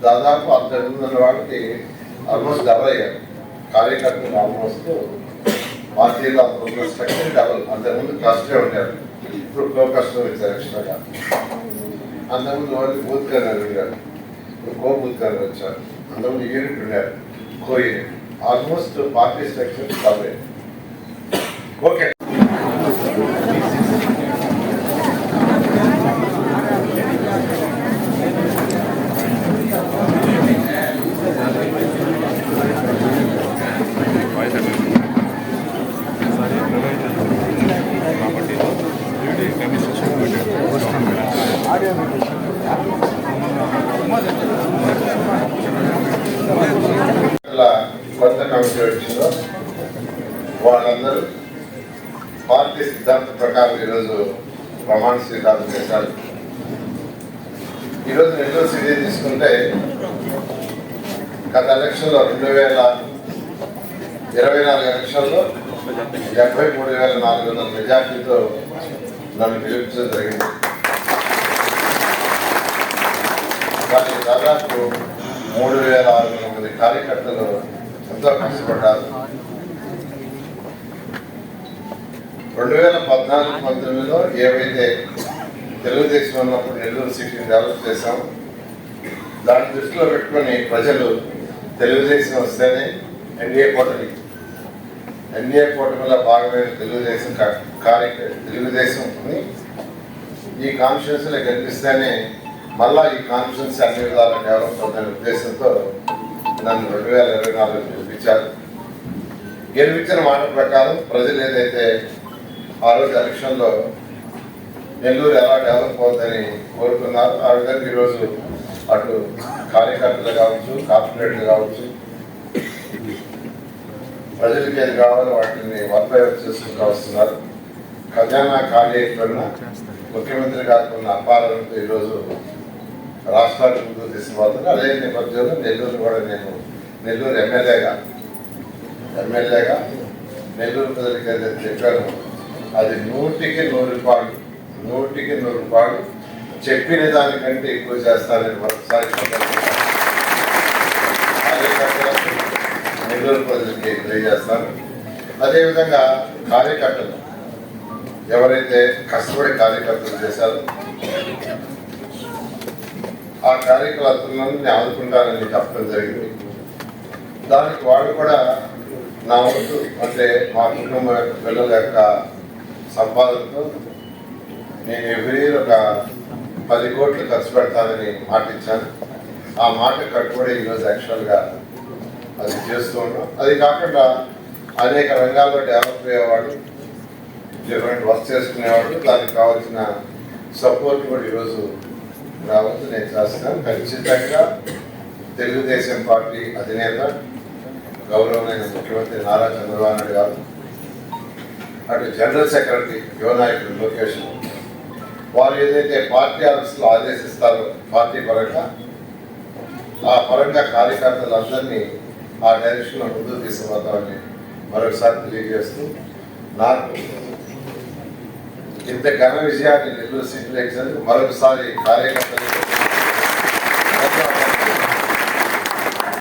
దాదాపు అంతకుముందు ఉన్న వాళ్ళకి ఆల్మోస్ట్ డబల్ అయ్యారు. కార్యకర్తలు ఆల్మోస్ట్ పార్టీలో అంత ఉన్న స్ట్రక్చర్ డబల్ అంతకుముందు ట్రస్టే ఉంటారు ఇప్పుడు కో కష్టం ఇచ్చారు ఎక్స్ట్రాగా అంతకుముందు వాళ్ళు బూత్ కన్నారు ఉండారు ఇప్పుడు కో బూత్ కన్నారు వచ్చారు. అంతకుముందు యూనిట్ ఉన్నారు co unit almost party structure double okay వాళ్ళందరూ పార్టీ సిద్ధాంతం ప్రకారం ఈరోజు ప్రమాణ స్వీకారం చేశారు. ఈరోజు నెల్లూరు సిటీ తీసుకుంటే గత ఎలక్షన్లో రెండు వేల ఇరవై నాలుగు ఎలక్షన్లో డెబ్బై మూడు వేల నాలుగు వందల మెజార్టీతో నన్ను గెలిపించడం జరిగింది. దానికి దాదాపు మూడు వేల ఆరు వందల మంది కార్యకర్తలు ఎంతో కష్టపడ్డారు రెండు వేల పద్నాలుగు పంతొమ్మిదిలో ఏవైతే తెలుగుదేశం ఉన్నప్పుడు నెల్లూరు సిటీని డెవలప్ చేశాం దాన్ని దృష్టిలో పెట్టుకొని ప్రజలు తెలుగుదేశం వస్తేనే ఎన్డీఏ కూటమి. ఎన్డీఏ కూటమిలో భాగమైన తెలుగుదేశం కా- కార్య తెలుగుదేశంని ఈ కాన్ఫిడెన్స్లో కనిపిస్తేనే మళ్ళా ఈ కాన్ఫిడెన్స్ అన్ని విధాలు డెవలప్ అవుతున్న ఉద్దేశంతో నన్ను రెండు వేల ఇరవై నాలుగు గెలిపించారు. గెలిపించిన మాట ప్రకారం ప్రజలు ఏదైతే ఆ రోజు ఎలక్షన్లో నెల్లూరు ఎలా డెవలప్ అవుతుందని కోరుకున్నారు. ఆ విధంగా ఈరోజు అటు కార్యకర్తలు కావచ్చు కార్పొరేట్లు కావచ్చు ప్రజలకి ఏది కావాలో వాటిని వర్పై చేసుకుంటూ వస్తున్నారు. ఖజానా ఖాళీ అయిపోయిన ముఖ్యమంత్రి కాకుండా ఉన్న ఈరోజు రాష్ట్రానికి ముందు తీసుకుపోతున్నారు. అదే నేపథ్యంలో నెల్లూరు కూడా నేను నెల్లూరు ఎమ్మెల్యేగా ఎమ్మెల్యేగా నెల్లూరు ప్రజలకి ఏదైతే చెప్పాను అది నూటికి నూరు రూపాయలు నూటికి నూరు రూపాయలు. చెప్పిన దానికంటే ఎక్కువ చేస్తారని మరొకసారి నెల్లూరు ప్రజలకి తెలియజేస్తాను. అదేవిధంగా కార్యకర్తలు ఎవరైతే కష్టపడి కార్యకర్తలు చేశారో ఆ కార్యకర్తలను ఆదుకుంటారని చెప్పడం జరిగింది. దానికి వాళ్ళు కూడా నా వంతు అంటే మా కుటుంబం యొక్క పిల్లల యొక్క సంపాదనతో నేను ఎవ్రీ ఒక పది కోట్లు ఖర్చు పెడతానని మాట ఇచ్చాను. ఆ మాట కట్టుబడి ఈరోజు యాక్చువల్గా అది చేస్తూ ఉన్నాం. అది కాకుండా అనేక రంగాల్లో డెవలప్ అయ్యేవాడు డిఫరెంట్ వర్క్ చేసుకునేవాడు దానికి కావాల్సిన సపోర్ట్ కూడా ఈరోజు రావచ్చు నేను చేస్తున్నాను ఖచ్చితంగా తెలుగుదేశం పార్టీ అధినేత గౌరవమైన ముఖ్యమంత్రి నారా చంద్రబాబు నాయుడు గారు అటు జనరల్ సెక్రటరీ యువనాయకుడు లోకేష్ వారు ఏదైతే పార్టీ ఆఫీసులో ఆదేశిస్తారో పార్టీ పరంగా ఆ పరంగా కార్యకర్తలందరినీ ఆ డైరెక్షన్లో ముందుకు తీసుకుపోతామని మరొకసారి తెలియజేస్తూ నాకు ఇంత ఘన విజయాన్ని నెల్లూరు సిటీ ఎగ్జామ్ మరొకసారి కార్యకర్తలు